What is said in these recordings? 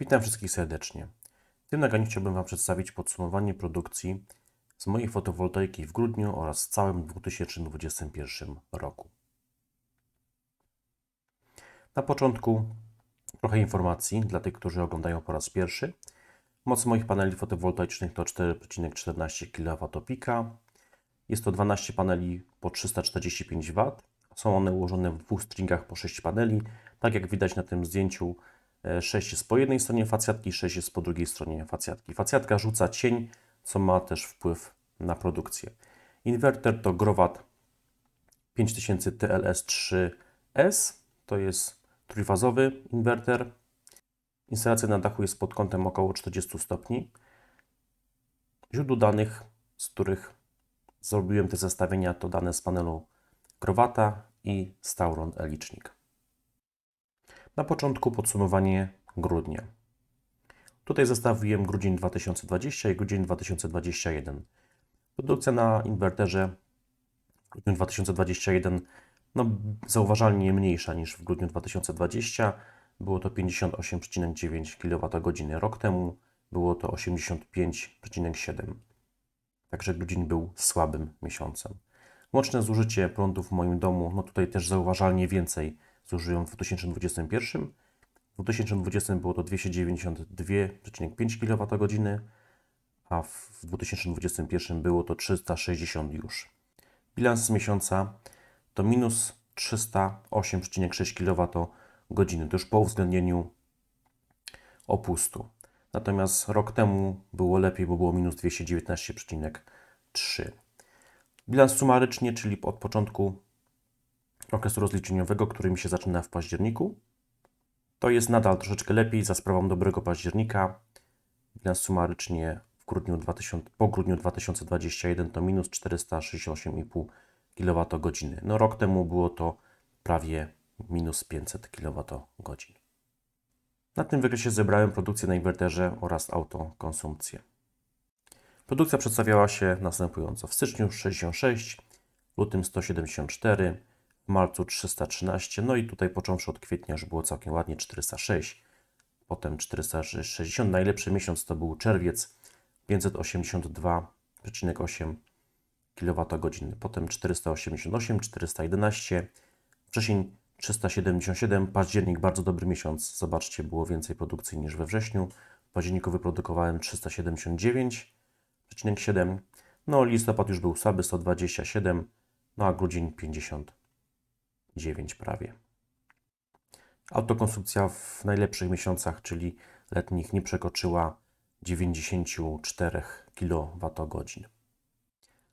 Witam wszystkich serdecznie. W tym nagraniu chciałbym Wam przedstawić podsumowanie produkcji z mojej fotowoltaiki w grudniu oraz w całym 2021 roku. Na początku trochę informacji dla tych, którzy oglądają po raz pierwszy. Moc moich paneli fotowoltaicznych to 4,14 kWp. Jest to 12 paneli po 345 W. Są one ułożone w dwóch stringach po 6 paneli. Tak jak widać na tym zdjęciu, 6 jest po jednej stronie facjatki, 6 jest po drugiej stronie facjatki. Facjatka rzuca cień, co ma też wpływ na produkcję. Inwerter to Growat 5000 TLS3S, to jest trójfazowy inwerter. Instalacja na dachu jest pod kątem około 40 stopni. Źródło danych, z których zrobiłem te zestawienia, to dane z panelu Growata i Stauron e-licznik. Na początku podsumowanie grudnia. Tutaj zestawiłem grudzień 2020 i grudzień 2021. Produkcja na inwerterze w grudniu 2021 no, zauważalnie mniejsza niż w grudniu 2020. Było to 58,9 kWh. Rok temu było to 85,7. Także grudzień był słabym miesiącem. Łączne zużycie prądu w moim domu, no tutaj też zauważalnie więcej zużyłem w 2021. W 2020 było to 292,5 kWh, a w 2021 było to 360 już. Bilans z miesiąca to minus 308,6 kWh, to już po uwzględnieniu opustu. Natomiast rok temu było lepiej, bo było minus 219,3. Bilans sumarycznie, czyli od początku okresu rozliczeniowego, który mi się zaczyna w październiku. To jest nadal troszeczkę lepiej za sprawą dobrego października. Bilans sumarycznie w grudniu 2000, po grudniu 2021 to minus 468,5 kWh. No rok temu było to prawie minus 500 kWh. Na tym wykresie zebrałem produkcję na inwerterze oraz autokonsumpcję. Produkcja przedstawiała się następująco. W styczniu 66, w lutym 174, w marcu 313, no i tutaj począwszy od kwietnia już było całkiem ładnie 406, potem 460. Najlepszy miesiąc to był czerwiec 582,8 kWh, potem 488, 411, wrzesień 377, październik bardzo dobry miesiąc. Zobaczcie, było więcej produkcji niż we wrześniu. W październiku wyprodukowałem 379,7. No, listopad już był słaby 127, no a grudzień 59 prawie. Autokonsumpcja w najlepszych miesiącach, czyli letnich, nie przekroczyła 94 kWh.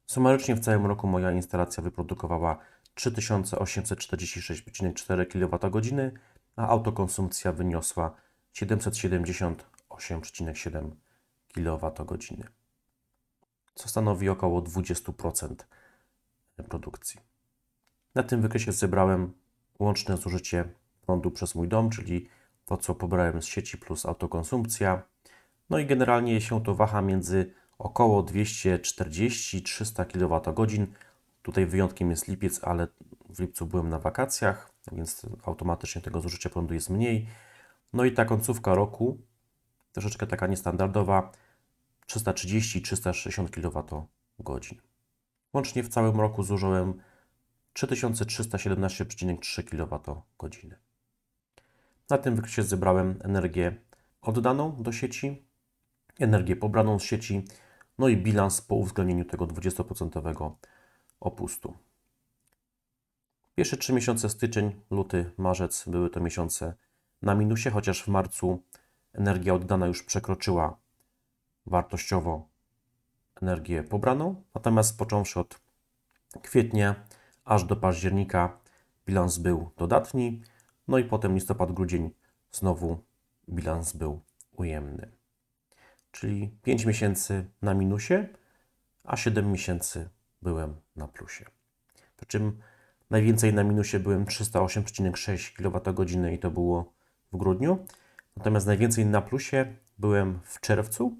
Sumarycznie w całym roku moja instalacja wyprodukowała 3846,4 kWh, a autokonsumpcja wyniosła 778,7 kWh, co stanowi około 20% produkcji. Na tym wykresie zebrałem łączne zużycie prądu przez mój dom, czyli to, co pobrałem z sieci plus autokonsumpcja. No i generalnie się to waha między około 240-300 kWh. Tutaj wyjątkiem jest lipiec, ale w lipcu byłem na wakacjach, więc automatycznie tego zużycia prądu jest mniej. No i ta końcówka roku, troszeczkę taka niestandardowa, 330-360 kWh. Łącznie w całym roku zużyłem 3317,3 kWh. Na tym wykresie zebrałem energię oddaną do sieci, energię pobraną z sieci, no i bilans po uwzględnieniu tego 20% opustu. Pierwsze trzy miesiące styczeń, luty, marzec były to miesiące na minusie, chociaż w marcu energia oddana już przekroczyła wartościowo energię pobraną. Natomiast począwszy od kwietnia aż do października bilans był dodatni, no i potem listopad, grudzień znowu bilans był ujemny. Czyli 5 miesięcy na minusie, a 7 miesięcy byłem na plusie. Przy czym najwięcej na minusie byłem 308,6 kWh i to było w grudniu. Natomiast najwięcej na plusie byłem w czerwcu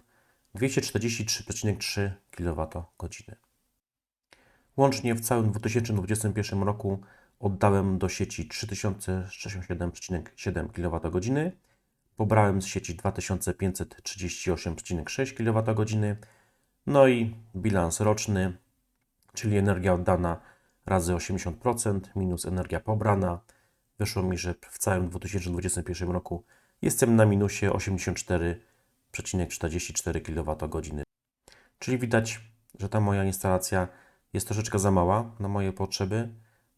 243,3 kWh. Łącznie w całym 2021 roku oddałem do sieci 3067,7 kWh. Pobrałem z sieci 2538,6 kWh. No i bilans roczny, czyli energia oddana razy 80% minus energia pobrana. Wyszło mi, że w całym 2021 roku jestem na minusie 84,44 kWh. Czyli widać, że ta moja instalacja jest troszeczkę za mała na moje potrzeby.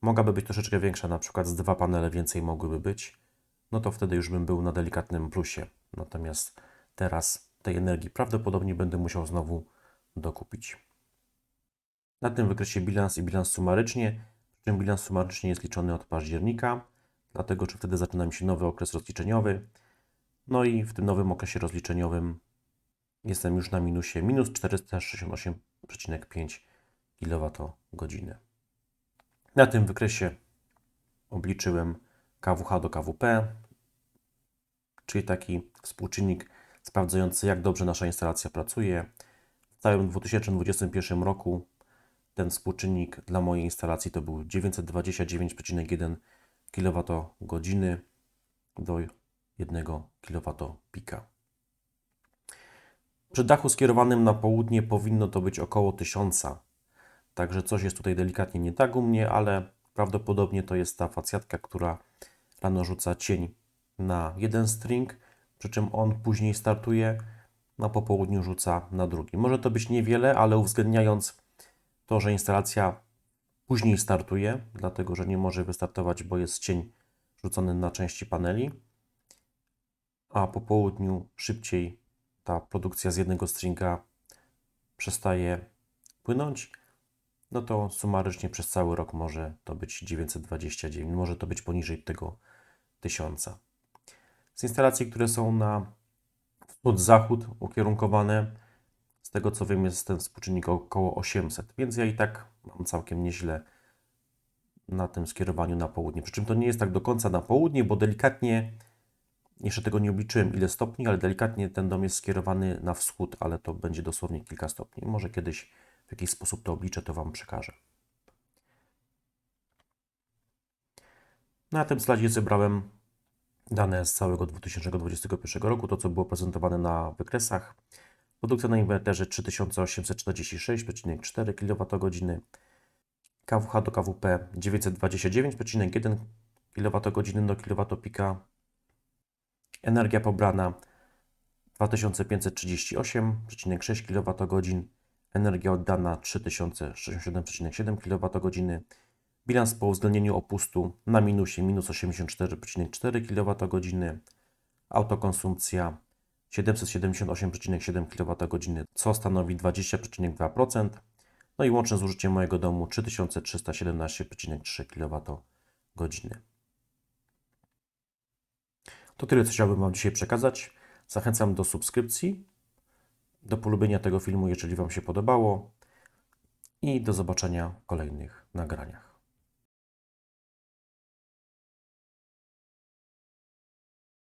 Mogłaby być troszeczkę większa, na przykład z dwa panele więcej mogłyby być. No to wtedy już bym był na delikatnym plusie. Natomiast teraz tej energii prawdopodobnie będę musiał znowu dokupić. Na tym wykresie bilans i bilans sumarycznie. Przy czym bilans sumarycznie jest liczony od października, dlatego że wtedy zaczyna mi się nowy okres rozliczeniowy. No i w tym nowym okresie rozliczeniowym jestem już na minusie minus 468,5 kWh. Na tym wykresie obliczyłem KWH do KWP, czyli taki współczynnik sprawdzający, jak dobrze nasza instalacja pracuje. W całym 2021 roku ten współczynnik dla mojej instalacji to był 929,1 kWh do 1 kW pika. Przy dachu skierowanym na południe powinno to być około 1000. Także coś jest tutaj delikatnie nie tak u mnie, ale prawdopodobnie to jest ta facjatka, która rano rzuca cień na jeden string, przy czym on później startuje, a po południu rzuca na drugi. Może to być niewiele, ale uwzględniając to, że instalacja później startuje, dlatego że nie może wystartować, bo jest cień rzucony na części paneli, a po południu szybciej ta produkcja z jednego stringa przestaje płynąć, no to sumarycznie przez cały rok może to być 929, może to być poniżej tego 1000. Z instalacji, które są na wschód-zachód ukierunkowane, z tego co wiem, jest ten współczynnik około 800, więc ja i tak mam całkiem nieźle na tym skierowaniu na południe. Przy czym to nie jest tak do końca na południe, bo delikatnie, jeszcze tego nie obliczyłem ile stopni, ale delikatnie ten dom jest skierowany na wschód, ale to będzie dosłownie kilka stopni. Może kiedyś jakiś sposób to obliczę, to Wam przekażę. Na tym slajdzie zebrałem dane z całego 2021 roku, to co było prezentowane na wykresach. Produkcja na inwerterze 3846,4 kWh, KWH do KWP 929,1 kWh do kWp, energia pobrana 2538,6 kWh, energia oddana 3067,7 kWh, bilans po uwzględnieniu opustu na minusie minus 84,4 kWh, autokonsumpcja 778,7 kWh, co stanowi 20,2%, no i łączne zużycie mojego domu 3317,3 kWh. To tyle, co chciałbym Wam dzisiaj przekazać. Zachęcam do subskrypcji, do polubienia tego filmu, jeżeli Wam się podobało i do zobaczenia w kolejnych nagraniach.